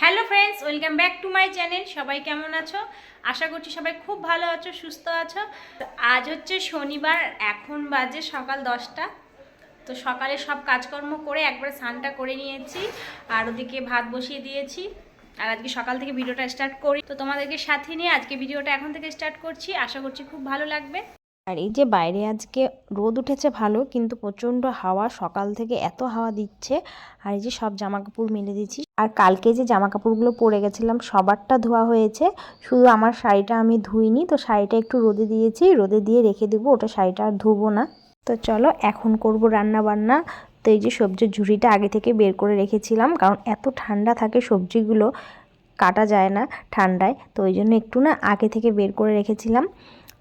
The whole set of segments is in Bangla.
Hello friends, welcome back to my channel. সবাই কেমন আছো? আশা করছি সবাই খুব ভালো আছো, সুস্থ আছো। আজ হচ্ছে শনিবার, এখন বাজে সকাল দশটা। তো সকালে সব কাজকর্ম করে একবার স্নানটা করে নিয়েছি, আর ওদিকে ভাত বসিয়ে দিয়েছি। আর আজকে সকাল থেকে ভিডিওটা স্টার্ট করি। তো তোমাদেরকে সাথে নিয়ে আজকে ভিডিওটা এখন থেকে স্টার্ট করছি। আশা করছি খুব ভালো লাগবে। আর এই যে বাইরে আজকে রোদ উঠেছে ভালো, কিন্তু প্রচণ্ড হাওয়া, সকাল থেকে এত হাওয়া দিচ্ছে। আর এই যে সব জামা কাপড় মেলে দিচ্ছি আর কালকে যে জামা কাপড়গুলো পরে গেছিলাম, সবারটা ধোয়া হয়েছে। শুধু আমার শাড়িটা আমি ধুইনি, তো শাড়িটা একটু রোদে দিয়েছি। রোদে দিয়ে রেখে দেবো, ওটা শাড়িটা আর ধুবো না। তো চলো, এখন করব রান্না বান্না তো এই যে সবজির ঝুড়িটা আগে থেকে বের করে রেখেছিলাম, কারণ এত ঠান্ডা থাকে সবজিগুলো, কাটা যায় না ঠান্ডায়। তো ওই জন্য একটু না আগে থেকে বের করে রেখেছিলাম।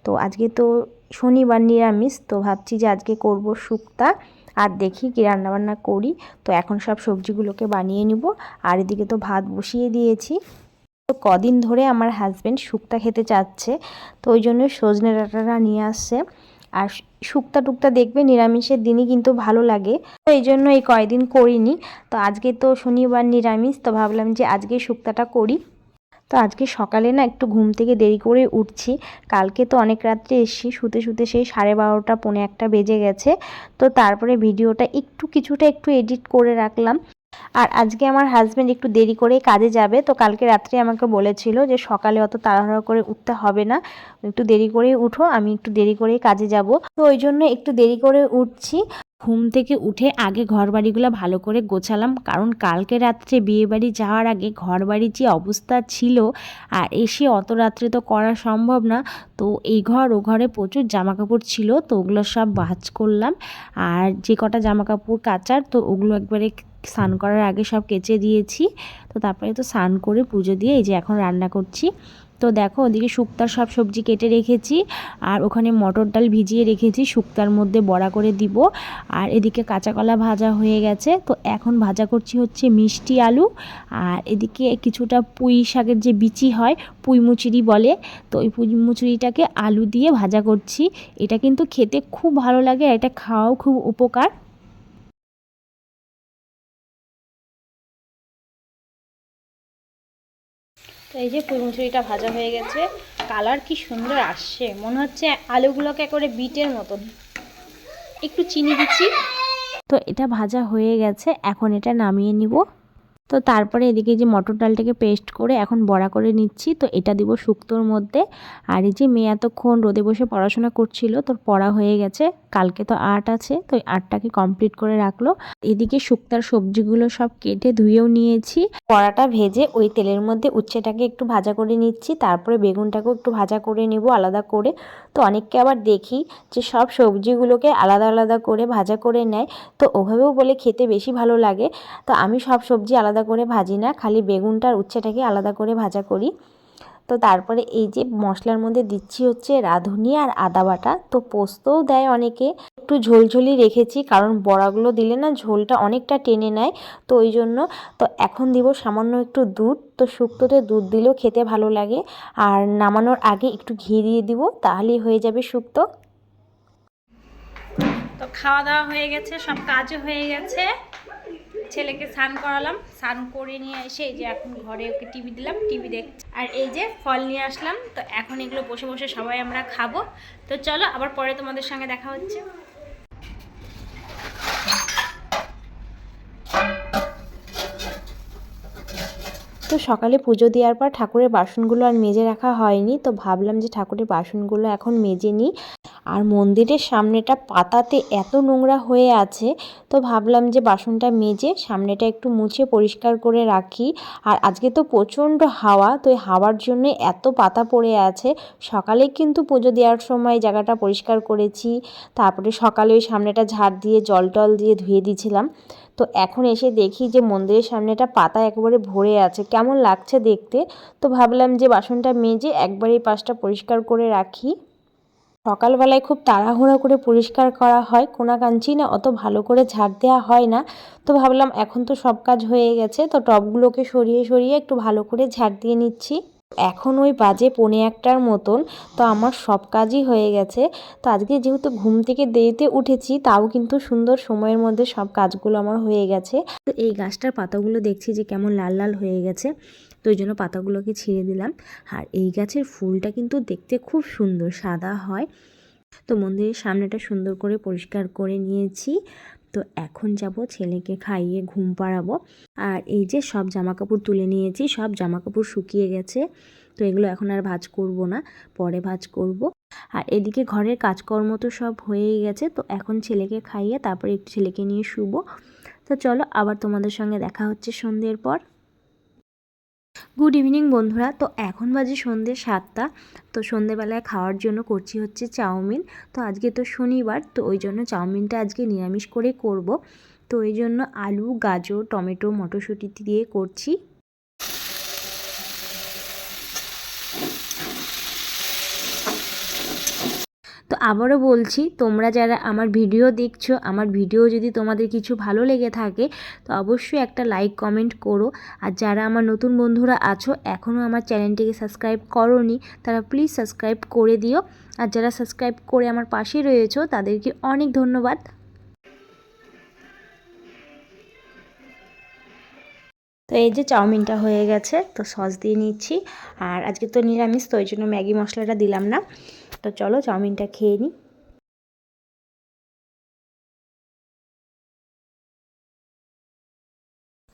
তো আজকে তো শনিবার নিরামিষ, তো ভাবছি যে আজকে করব শুক্তা। আর দেখি কি রান্নাবান্না করি। তো এখন সব সবজিগুলোকে বানিয়ে নিব। আর এদিকে তো ভাত বসিয়ে দিয়েছি। তো কদিন ধরে আমার হাজব্যান্ড শুক্তা খেতে চাচ্ছে। তো ওই জন্য সজনে ডাঁটাটা নিয়ে আসছে। আর শুক্তা টুকটা দেখবে নিরামিষের দিনই কিন্তু ভালো লাগে। তো এই জন্য এই কয়দিন করিনি। তো আজকে তো শনিবার নিরামিষ, তো ভাবলাম যে আজকে শুক্তাটা করি। তো আজকে সকালে না একটু ঘুম থেকে দেরি করে উঠছি। কালকে তো অনেক রাত্রে এসছি, শুতে শুতে সেই সাড়ে বারোটা, পৌনে একটা বেজে গেছে। তো তারপরে ভিডিওটা একটু কিছুটা একটু এডিট করে রাখলাম। আর আজকে আমার হাজব্যান্ড একটু দেরি করে কাজে যাবে, তো কালকে রাত্রে আমাকে বলেছিল যে সকালে অত তাড়াহুড়ো করে উঠতে হবে না। একটু দেরি করেই উঠো, আমি একটু দেরি করেই কাজে যাব। তো ওই জন্য একটু দেরি করে উঠছি। ঘুম থেকে উঠে আগে ঘর বাড়িগুলো ভালো করে গোছালাম। কারণ কালকে রাত্রে বিয়েবাড়ি যাওয়ার আগে ঘর বাড়ির যে অবস্থা ছিল আর এসে অত রাত্রে তো করা সম্ভব না, তো এই ঘর ও ঘরে প্রচুর জামা কাপড় ছিল, তো ওগুলো সব ভাজ করলাম। আর যে কটা জামা কাপড় কাচার, তো ওগুলো একবারে স্নান করার আগে সব কেচে দিয়েছি। তো তারপরে তো স্নান করে পুজো দিয়ে এই যে এখন রান্না করছি। তো দেখো, ওদিকে শুক্তার সব সবজি কেটে রেখেছি আর ওখানে মটর ডাল ভিজিয়ে রেখেছি। শুক্তার মধ্যে বড়া করে দিব। আর এদিকে কাঁচা কলা ভাজা হয়ে গেছে। তো এখন ভাজা করছি হচ্ছে মিষ্টি আলু। আর এদিকে কিছুটা পুঁই শাকের যে বিচি হয়, পুঁই মুচুরি বলে, তো ওই পুঁই মুচুরিটাকে আলু দিয়ে ভাজা করছি। এটা কিন্তু খেতে খুব ভালো লাগে এটা খাওয়াও খুব উপকার। তো এই যে পুঁই ভাজা হয়ে গেছে, কালার কি সুন্দর আসছে। মনে হচ্ছে আলুগুলোকে করে বিটের মতন। একটু চিনি দিচ্ছি। তো এটা ভাজা হয়ে গেছে, এখন এটা নামিয়ে নিব। তো তারপরে এদিকে যে মটর ডালটাকে পেস্ট করে এখন বড়া করে নিচ্ছি। তো এটা দিব শুক্তোর মধ্যে। আর এই যে মেয়ে এতক্ষণ রোদে বসে পড়াশোনা করছিল, তোর পড়া হয়ে গেছে, কালকে তো আর্ট আছে, তো ওই আর্টটাকে কমপ্লিট করে রাখল। এদিকে শুক্তার সবজিগুলো সব কেটে ধুয়েও নিয়েছি। বড়াটা ভেজে ওই তেলের মধ্যে উচ্ছেটাকে একটু ভাজা করে নিচ্ছি, তারপরে বেগুনটাকেও একটু ভাজা করে নেব আলাদা করে। তো অনেককে আবার দেখি যে সব সবজিগুলোকে আলাদা আলাদা করে ভাজা করে নেয়, তো ওভাবেও বলে খেতে বেশি ভালো লাগে। তো আমি সব সবজি আলাদা করে ভাজি না, খালি বেগুনটা আর উচ্ছেটাকে আলাদা করে ভাজা করি। তো তারপরে এই যে মশলার মধ্যে দিচ্ছি হচ্ছে রাঁধুনি আর আদা বাটা। তো পোস্তও দেয় অনেকে। একটু ঝোলঝোলি রেখেছি, কারণ বড়াগুলো দিলে না ঝোলটা অনেকটা টেনে নেয়। তো ওই জন্য, তো এখন দিব সামান্য একটু দুধ। তো শুক্তোতে দুধ দিলেও খেতে ভালো লাগে। আর নামানোর আগে একটু ঘি দিয়ে দিব, তাহলেই হয়ে যাবে শুক্তো। তো খাওয়া দাওয়া হয়ে গেছে, সব কাজও হয়ে গেছে। ছেলেকে স্নান করালাম, স্নান করে নিয়ে এসে এই যে এখন ঘরে ওকে টিভি দিলাম, টিভি দেখছি। আর এই যে ফল নিয়ে আসলাম, তো এখন এগুলো বসে বসে সবাই আমরা খাব। তো চলো, আবার পরে তোমাদের সঙ্গে দেখা হচ্ছে। তো সকালে পুজো দেওয়ার পর ঠাকুরের বাসনগুলো আর মেজে রাখা হয়নি, তো ভাবলাম যে ঠাকুরের বাসনগুলো এখন মেজে নিই। আর মন্দিরের সামনেটা পাতাতে এত নোংরা হয়ে আছে, তো ভাবলাম যে বাসনটা মেজে সামনেটা একটু মুছে পরিষ্কার করে রাখি। আর আজকে তো প্রচণ্ড হাওয়া, তো এই হাওয়ার জন্য এত পাতা পড়ে আছে। সকালে কিন্তু পুজো দেওয়ার সময় জায়গাটা পরিষ্কার করেছি, তারপরে সকালে ওই সামনেটা ঝাড় দিয়ে জল টল দিয়ে ধুয়ে দিয়েছিলাম। তো এখন এসে দেখি যে মন্দিরের সামনেটা পাতা একেবারে ভরে আছে, কেমন লাগছে দেখতে? তো ভাবলাম যে বাসনটা মেজে একবার এই পাশটা পরিষ্কার করে রাখি। সকালবেলায় খুব তাড়াহুড়ো করে পরিষ্কার করা হয়, কোনাকাঞ্চি না অত ভালো করে ঝাড় দেওয়া হয় না। তো ভাবলাম এখন তো সব কাজ হয়ে গেছে, তো টবগুলোকে সরিয়ে সরিয়ে একটু ভালো করে ঝাড় দিয়ে নিচ্ছি। এখন ওই বাজে পৌনে একটার মতন, তো আমার সব কাজই হয়ে গেছে। তো আজকে যেহেতু ঘুম থেকে দেরিতে উঠেছি, তাও কিন্তু সুন্দর সময়ের মধ্যে সব কাজগুলো আমার হয়ে গেছে। তো এই গাছটার পাতাগুলো দেখছি যে কেমন লাল লাল হয়ে গেছে, তো ওই জন্য পাতাগুলোকে ছিঁড়ে দিলাম। আর এই গাছের ফুলটা কিন্তু দেখতে খুব সুন্দর, সাদা হয়। তো মন্দিরের সামনেটা সুন্দর করে পরিষ্কার করে নিয়েছি। তো এখন যাব ছেলেকে খাইয়ে ঘুম পাড়াবো। আর এই যে সব জামা কাপড় তুলে নিয়েছি, সব জামা কাপড় শুকিয়ে গেছে। তো এগুলো এখন আর ভাজ করব না, পরে ভাজ করব। আর এদিকে ঘরের কাজকর্ম তো সব হয়েই গেছে, তো এখন ছেলেকে খাইয়ে তারপরে একটু ছেলেকে নিয়ে শুবো। তো চলো আবার তোমাদের সঙ্গে দেখা হচ্ছে সন্ধ্যের পর। গুড ইভিনিং বন্ধুরা। তো এখন বাজে সন্ধ্যে সাতটা। তো সন্ধেবেলায় খাওয়ার জন্য করছি হচ্ছে চাউমিন। তো আজকে তো শনিবার, তো ওই জন্য চাউমিনটা আজকে নিরামিষ করে করব। তো ওই জন্য আলু, গাজর, টমেটো, মটরশুঁটি দিয়ে করছি তো আবারও বলছি, তোমরা যারা আমার ভিডিও দেখছ, আমার ভিডিও যদি তোমাদের কিছু ভালো লেগে থাকে, তো অবশ্যই একটা লাইক কমেন্ট করো। আর যারা আমার নতুন বন্ধুরা আছো এখনও আমার চ্যানেলটিকে সাবস্ক্রাইব করোনি, তারা প্লিজ সাবস্ক্রাইব করে দিও। আর যারা সাবস্ক্রাইব করে আমার পাশে রয়েছো, তাদেরকে অনেক ধন্যবাদ। তো এই যে চাউমিনটা হয়ে গেছে, তো সস দিয়ে নিচ্ছি। আর আজকে তো নিরামিষ, তো ওই জন্য ম্যাগি মশলাটা দিলাম না। তো চলো চাউমিনটা খেয়ে নিই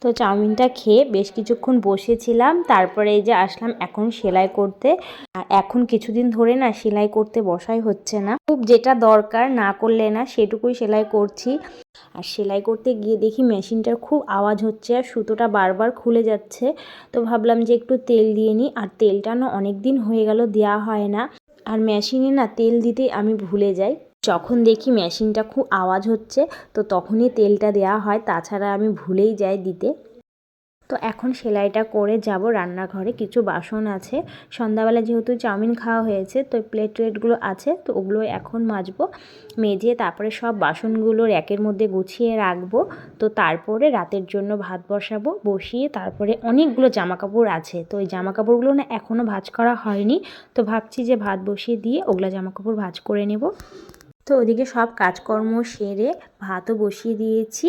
তো চাউমিনটা খেয়ে বেশ কিছুক্ষণ বসেছিলাম, তারপরে এই যে আসলাম এখন সেলাই করতে। আর এখন কিছুদিন ধরে না সেলাই করতে বসাই হচ্ছে না। খুব যেটা দরকার না করলে না সেটুকুই সেলাই করছি। আর সেলাই করতে গিয়ে দেখি মেশিনটার খুব আওয়াজ হচ্ছে আর সুতোটা বারবার খুলে যাচ্ছে। তো ভাবলাম যে একটু তেল দিয়ে নিই আর তেলটা না অনেক দিন হয়ে গেল দেওয়া হয় না। আর মেশিনে না তেল দিতে আমি ভুলে যাই। যখন দেখি মেশিনটা খুব আওয়াজ হচ্ছে, তো তখনই তেলটা দেওয়া হয়, তাছাড়া আমি ভুলেই যাই দিতে। তো এখন সেলাইটা করে যাব রান্নাঘরে। কিছু বাসন আছে। সন্ধ্যাবেলা যেহেতু চাউমিন খাওয়া হয়েছে, তো প্লেট ট্লেটগুলো আছে, তো ওগুলো এখন মাজবো। মেজে তারপরে সব বাসনগুলো র্যাকের মধ্যে গুছিয়ে রাখব। তো তারপরে রাতের জন্য ভাত বসাবো, বসিয়ে তারপরে অনেকগুলো জামা কাপড় আছে। তো ওই জামা কাপড়গুলো না এখনও ভাজ করা হয়নি। তো ভাবছি যে ভাত বসিয়ে দিয়ে ওগুলো জামা কাপড় ভাজ করে নেব। তো ওদিকে সব কাজকর্ম সেরে ভাতও বসিয়ে দিয়েছি।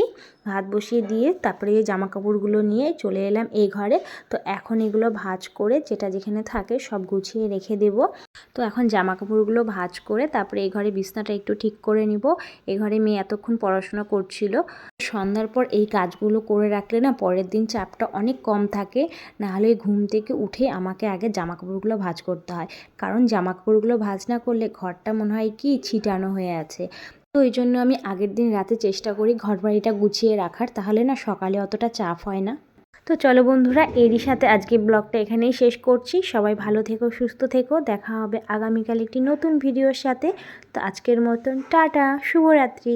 ভাত বসিয়ে দিয়ে তারপরে এই জামা কাপড়গুলো নিয়ে চলে এলাম এই ঘরে। তো এখন এগুলো ভাজ করে যেটা যেখানে থাকে সব গুছিয়ে রেখে দেব। তো এখন জামা কাপড়গুলো ভাজ করে তারপরে এই ঘরে বিছনাটা একটু ঠিক করে নিব। এই ঘরে মেয়ে এতক্ষণ পড়াশোনা করছিল। সন্ধ্যার পর এই কাজগুলো করে রাখলে না পরের দিন চাপটা অনেক কম থাকে। নাহলে ঘুম থেকে উঠে আমাকে আগে জামা কাপড়গুলো ভাজ করতে হয়। কারণ জামা কাপড়গুলো ভাজ না করলে ঘরটা মনে হয় কি ছিটানো হয়ে আছে। তো এই জন্য আমি আগের দিন রাতে চেষ্টা করি ঘর বাড়িটা গুছিয়ে রাখার, তাহলে না সকালে অতটা চাপ হয় না। তো চলো বন্ধুরা, এরই সাথে আজকে ব্লগটা এখানেই শেষ করছি। সবাই ভালো থেকো, সুস্থ থেকো। দেখা হবে আগামীকাল একটি নতুন ভিডিওর সাথে। তো আজকের মতন, টাটা, শুভরাত্রি।